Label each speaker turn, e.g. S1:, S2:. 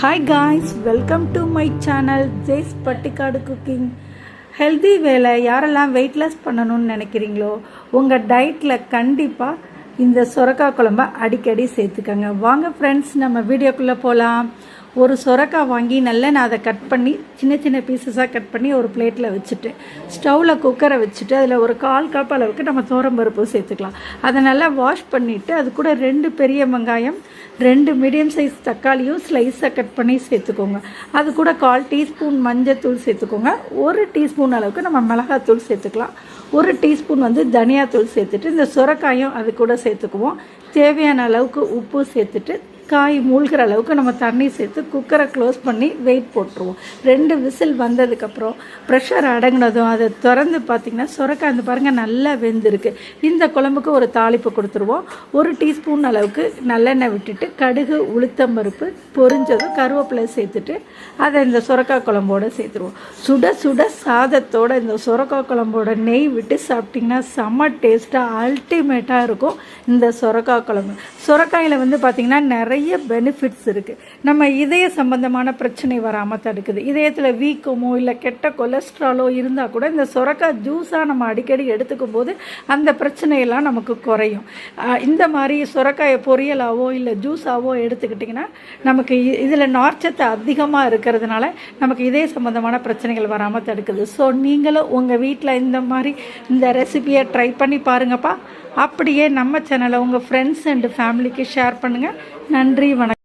S1: Hi guys welcome to my channel Jaish பட்டிக்காடு cooking healthy வேலை யாரெல்லாம் வெயிட் லாஸ் பண்ணணும்னு நினைக்கிறீங்களோ உங்கள் டயட்டில் கண்டிப்பாக இந்த சுரக்கா குழம்ப அடிக்கடி சேர்த்துக்கங்க. வாங்க ஃப்ரெண்ட்ஸ் நம்ம வீடியோக்குள்ளே போகலாம் ஒரு சொரக்காய் வாங்கி நல்லா நான் அதை கட் பண்ணி சின்ன சின்ன பீசஸாக கட் பண்ணி ஒரு பிளேட்டில் வச்சுட்டு ஸ்டவ்வில் குக்கரை வச்சுட்டு அதில் ஒரு கால் கப் அளவுக்கு நம்ம பருப்பு சேர்த்துக்கலாம். அதை நல்லா வாஷ் பண்ணிவிட்டு அது கூட ரெண்டு பெரிய வெங்காயம் ரெண்டு மீடியம் சைஸ் தக்காளியும் ஸ்லைஸாக கட் பண்ணி சேர்த்துக்கோங்க. அது கூட கால் டீஸ்பூன் மஞ்சத்தூள் சேர்த்துக்கோங்க. ஒரு டீஸ்பூன் அளவுக்கு நம்ம மிளகாத்தூள் சேர்த்துக்கலாம். ஒரு டீஸ்பூன் வந்து தனியாத்தூள் சேர்த்துட்டு இந்த சுரக்காயும் அது கூட சேர்த்துக்குவோம். தேவையான அளவுக்கு உப்பு சேர்த்துட்டு காய் மூழ்கிற அளவுக்கு நம்ம தண்ணி சேர்த்து குக்கரை க்ளோஸ் பண்ணி வெயிட் போட்டுருவோம். ரெண்டு விசில் வந்ததுக்கப்புறம் ப்ரெஷர் அடங்கினதும் அதை திறந்து பார்த்திங்கன்னா சுரக்காய் அந்த பாருங்கள் நல்லா வெந்திருக்கு. இந்த குழம்புக்கு ஒரு தாளிப்பு கொடுத்துருவோம். ஒரு டீஸ்பூன் அளவுக்கு நல்லெண்ணெய் விட்டுட்டு கடுகு உளுத்தம் பருப்பு பொரிஞ்சதும் கருவேப்பிலை சேர்த்துட்டு அதை இந்த சுரக்காய் குழம்போடு சேர்த்துருவோம். சுட சுட சாதத்தோட இந்த சுரக்காய் குழம்போட நெய் விட்டு சாப்பிட்டிங்கன்னா செம்ம டேஸ்ட்டாக அல்டிமேட்டாக இருக்கும் இந்த சுரக்காய் குழம்பு. சுரக்காயில் வந்து பார்த்திங்கன்னா நிறைய பெனிஃபிட்ஸ் இருக்குது நம்ம இதய சம்பந்தமான பிரச்சனை வராமல் தடுக்குது. இதயத்தில் வீக்கமோ இல்லை கெட்ட கொலஸ்ட்ராலோ இருந்தால் கூட இந்த சுரக்காய் ஜூஸாக நம்ம அடிக்கடி எடுத்துக்கும் போது அந்த பிரச்சனையெல்லாம் நமக்கு குறையும். இந்த மாதிரி சுரக்காயை பொரியலாவோ இல்லை ஜூஸாவோ எடுத்துக்கிட்டிங்கன்னா நமக்கு இதில் நார்ச்சத்து அதிகமாக இருக்கிறதுனால நமக்கு இதய சம்பந்தமான பிரச்சனைகள் வராமல் தடுக்குது. ஸோ நீங்களும் உங்கள் வீட்டில் இந்த மாதிரி இந்த ரெசிபியை ட்ரை பண்ணி பாருங்கப்பா. அப்படியே நம்ம சேனலை உங்கள் ஃப்ரெண்ட்ஸ் அண்ட் ஃபேமிலிக்கு ஷேர் பண்ணுங்கள் நன்றி வணக்கம்.